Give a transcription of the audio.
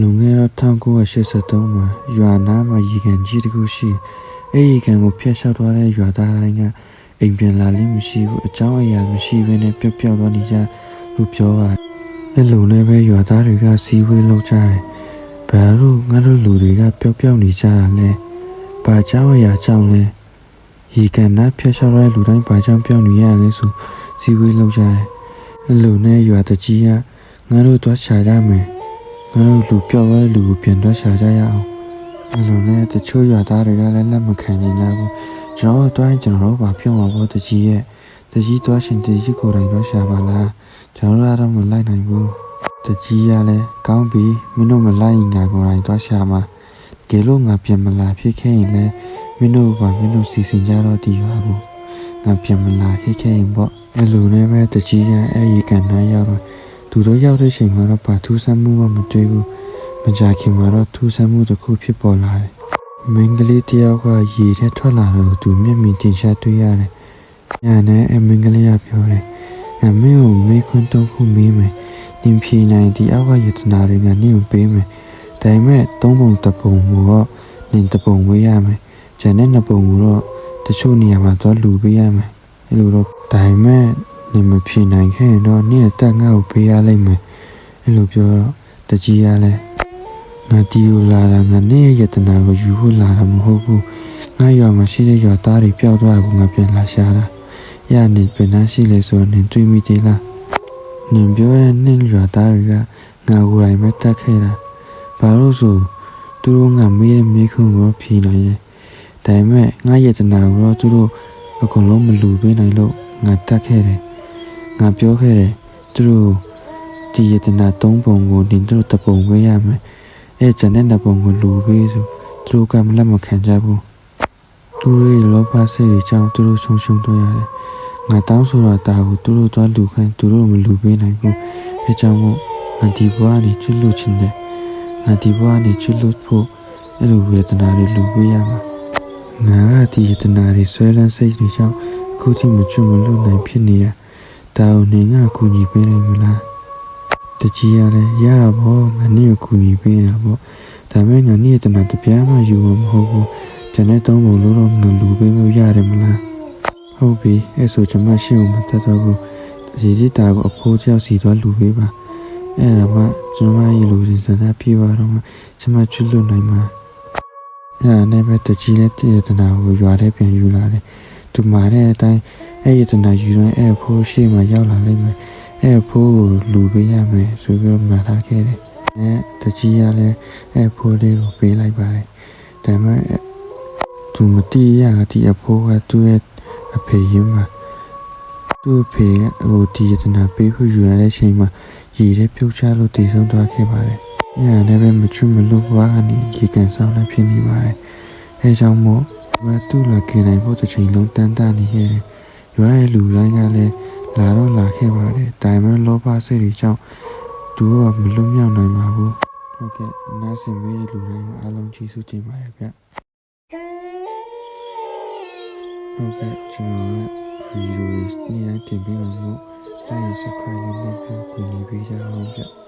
လွန်ခဲ့တော့1983မှာရွာနာမှာရေကန်ကြီးတစ်ခုရှိအဲ့ရေကန်ကိုဖျက်လျှောက်သွားတဲ့ရွာသားတိုင်းကအိမ်ပြန်လာလိမ့်မရှိဘူးအကြောင်းအရာမရှိဘဲနဲ့ပျောက်ပျောက်သွားနေကြလို့ပြောပါတယ်အဲ့လိုနဲ့ပဲရွာသားတွေကစီးဝေးလောက်ကြတယ်ဘာလို့ငါတို့လူတွေကပျောက်ပျောက်နေကြတာလဲဘာကြောင့်အရာကြောင့်လဲရေကန်နာဖျက်လျှောက်တဲ့လူတိုင်းဘာကြောင့်ပျောက်နေရလဲဆိုစီးဝေးလောက်ကြတယ်အဲ့လိုနဲ့ရွာတကြီးကငါတို့သွားရှာကြမယ် ငါတို့လူပြောက်သွားတဲ့လူကိုပြန်တော့ရှာကြရအောင်အဲ့လိုနဲ့တချို့ရွာသားတွေကလည်းလက်မခံနိုင်ကြဘူးကျွန်တော်တို့တွိုင်းကျွန်တော်တို့ဘာပြောမှာပေါ့တကြီးရဲ့တကြီးသွားရှင်တကြီးကိုယ်တိုင်တော့ရှာပါလားကျွန်တော်တို့ကတော့မလိုက်နိုင်ဘူးတကြီးကလည်းကောင်းပြီမင်းတို့မလိုက်ရင်ငါကိုယ်တိုင်တော့ရှာမှာတကယ်လို့ငါပြန်မလာဖြစ်ခဲ့ရင်လည်းမင်းတို့ကမင်းတို့စီစဉ်ကြတော့ဒီရွာကိုငါပြန်မလာဖြစ်ခဲ့ရင်ပေါ့အဲ့လိုနဲ့ပဲတကြီးကအဲ့ဒီကန်နာရောက်တော့ သူတို့ရောက်တဲ့ချိန်မှာတော့ဘာထူးဆန်းမှုမှမတွေ့ဘူးမကြခင်မှာတော့ထူးဆန်းမှုတစ်ခုဖြစ်ပေါ်လာတယ်မင်းကလေးတယောက်ကရေထဲထွက်လာတော့သူမျက်မြင်တင်ရှားတွေ့ရတယ်ညာနဲ့အမင်းကလေးကပြောတယ်ငါမင်းကိုမေးခွန်းတုံးခုမေးမယ်နင်ဖြေနိုင်ဒီအောက်ကယတနာတွေငါနင့်ကိုပေးမယ်ဒါပေမဲ့သုံးပုံတစ်ပုံကိုတော့နင်တစ်ပုံဝေးရမယ်ကျန်တဲ့နှစ်ပုံကိုတော့တချို့နေရာမှာတော့လူပေးရမယ်အဲ့လိုတော့ဒါပေမဲ့ နေမဖြစ်နိုင်ခဲ့ရင်တော့နေ့အသက်ငါ့ကိုပေးရလိမ့်မယ်အဲ့လိုပြောတော့တကြီးရလဲငါတီကိုလာတာငါနေ့ရဲ့ယတနာကိုယူဖို့လာတာမဟုတ်ဘူးငါရွာမှာရှိတဲ့ရွာသားတွေပျောက်သွားကိုငါပြန်လာရှာတာရနေပြန်နှရှိလေဆိုတော့နင်တွေ့မိသေးလားနင်ပြောတဲ့နေ့ရွာသားတွေကငါကိုယ်တိုင်ပဲတတ်ခဲ့တာဘာလို့ဆိုသူတို့ငါမေးတဲ့မေးခွန်းကိုဖြေနိုင်ရဲ့ဒါပေမဲ့ငါယတနာကိုတော့သူတို့အကုန်လုံးမလူပေးနိုင်လို့ငါတတ်ခဲ့တယ် ငါပြောခဲ့တယ်သူတို့ဒီယတနာ၃ပုံကိုနင်တို့တစ်ပုံဝေးရမယ်အဲကျန်တဲ့နှစ်ပုံကိုလူပေးဆိုသူတို့ကမလက်မခံကြဘူးသူတို့ရဲ့လောဘစိတ်တွေကြောင့်သူတို့ဆုံးရှုံးသွားရတယ်ငါတောင်းဆိုတော့တာကိုသူတို့သွားလူခိုင်းသူတို့မလူပေးနိုင်ဘူးအဲကြောင့်မို့ငါဒီဘဝနေချွတ်လို့ချင်တယ်ငါဒီဘဝနေချွတ်လို့ဖို့အဲ့လိုဝေဒနာတွေလူပေးရမှာငါကဒီယတနာတွေဆွဲလန်းစိတ်တွေကြောင့်အခုထိမချွတ်မလို့နိုင်ဖြစ်နေရ ဒါကိုနေငါကူညီပေးနိုင်မလားတကြီးရတယ်ရတာပေါ့ငါနေ့ကိုကူညီပေးရတာပေါ့ဒါပေမဲ့ငါနေ့တနာတပြားမှယူမှာမဟုတ်ဘူးကျန်တဲ့သုံးပုံလို့တော့ငါလူပေးလို့ရတယ်မလားဟုတ်ပြီအဲ့ဆိုကျွန်မရှင်းအောင်မတတ်တော့ဘူးဒီဒီတာကိုအဖိုးတယောက်စီတော့လူပေးပါအဲ့ဒါမှကျွန်မရဲ့လူစင်စံပြပါတော့မှကျွန်မချွတ်လွတ်နိုင်မှာအဲ့ဒါနဲ့ပဲတကြီးနဲ့တည်တနာကိုရွာထဲပြန်ယူလာတယ်သူမာတဲ့အတိုင်း အဲ့ရတနာယူရင်အဲ့အဖိုးရှေ့မှာရောက်လာလိမ့်မယ်အဲ့အဖိုးကိုလူပေးရမယ်ဆိုပြီးတော့မှာထားခဲ့တယ်အဲ့တကြီးကလည်းအဲ့အဖိုးလေးကိုပေးလိုက်ပါတယ်ဒါပေမဲ့သူမတိရဒီအဖိုးကသူ့ရဲ့အဖေရင်းမှာသူ့အဖေကဟိုဒီရတနာပေးဖို့ယူရတဲ့အချိန်မှာရေထဲပြုတ်ချလို့တည်ဆုံးသွားခဲ့ပါတယ်အဲ့ဒါလည်းပဲမချွတ်မလို့ဘွားကနေရေကန်ဆောင်လည်းဖြစ်နေပါတယ်အဲကြောင့်မို့သူကသူ့လာခင်နိုင်ဖို့တစ်ချိန်လုံးတန်းတနေခဲ့တယ် ရွာရဲ့လူတိုင်းကလည်းလာတော့လာခဲ့ပါတယ်။ဒါပေမဲ့လောဘစိတ်တွေကြောင့်သူကမလွတ်မြောက်နိုင်ပါဘူး။ဟုတ်ကဲ့နားဆင်ပေးတဲ့လူတိုင်းအားလုံးကျေးဇူးတင်ပါတယ်ဗျ။ဟုတ်ကဲ့ကျွန်တော်ကဗီဒီယိုတွေနေ့တိုင်းတင်ပေးမှာမို့ like and subscribe လေးနဲ့ပြန်ကူညီပေးကြအောင်ဗျ။